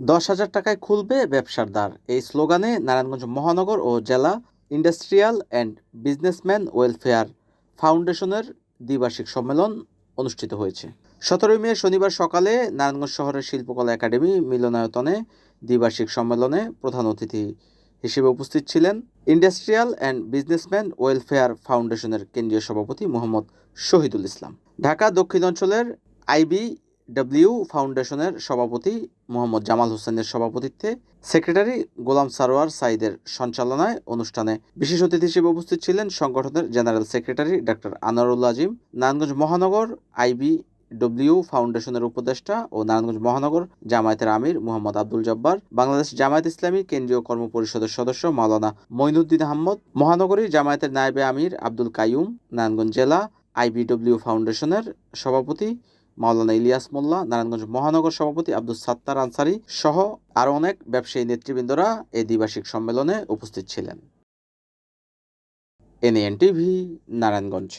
দশ হাজার টাকায় খুলবে ব্যবসার দ্বার। এই স্লোগানে নারায়ণগঞ্জ মহানগর ও জেলা ইন্ডাস্ট্রিয়াল অ্যান্ড বিজনেসম্যান ওয়েলফেয়ার ফাউন্ডেশনের দ্বিবার্ষিক সম্মেলন অনুষ্ঠিত হয়েছে। সতেরোই মে শনিবার সকালে নারায়ণগঞ্জ শহরের শিল্পকলা একাডেমি মিলনায়তনে দ্বিবার্ষিক সম্মেলনে প্রধান অতিথি হিসেবে উপস্থিত ছিলেন ইন্ডাস্ট্রিয়াল অ্যান্ড বিজনেসম্যান ওয়েলফেয়ার ফাউন্ডেশনের কেন্দ্রীয় সভাপতি মোহাম্মদ শহীদুল ইসলাম। ঢাকা দক্ষিণ অঞ্চলের আইবি ডব্লিউ ফাউন্ডেশনের সভাপতি মোহাম্মদ জামাল হোসেনের সভাপতিত্বে সেক্রেটারি গোলাম সারোয়ার সাইদের সঞ্চালনায় অনুষ্ঠানে বিশেষ অতিথি হিসেবে উপস্থিত ছিলেন সংগঠনের general secretary doctor Anwarul Azim, Narayanganj মহানগর আইবি ডব্লিউ ফাউন্ডেশনের উপদেষ্টা ও নারায়ণগঞ্জ মহানগর জামায়াতের আমির মোহাম্মদ আব্দুল জব্বার, বাংলাদেশ জামায়াত ইসলামী কেন্দ্রীয় কর্ম পরিষদের সদস্য মাওলানা মঈনুদ্দিন আহমদ, মহানগরী জামায়াতের নায়েবে আমির আব্দুল কাইয়ুম, নারায়ণগঞ্জ জেলা আইবিডব্লিউ ফাউন্ডেশনের সভাপতি মাওলানা ইলিয়াস মোল্লা, নারায়ণগঞ্জ মহানগর সভাপতি আব্দুল সাত্তার আনসারি সহ আরও অনেক ব্যবসায়ী নেতৃবৃন্দরা এই দ্বিবার্ষিক সম্মেলনে উপস্থিত ছিলেন। NN TV, Narayanganj.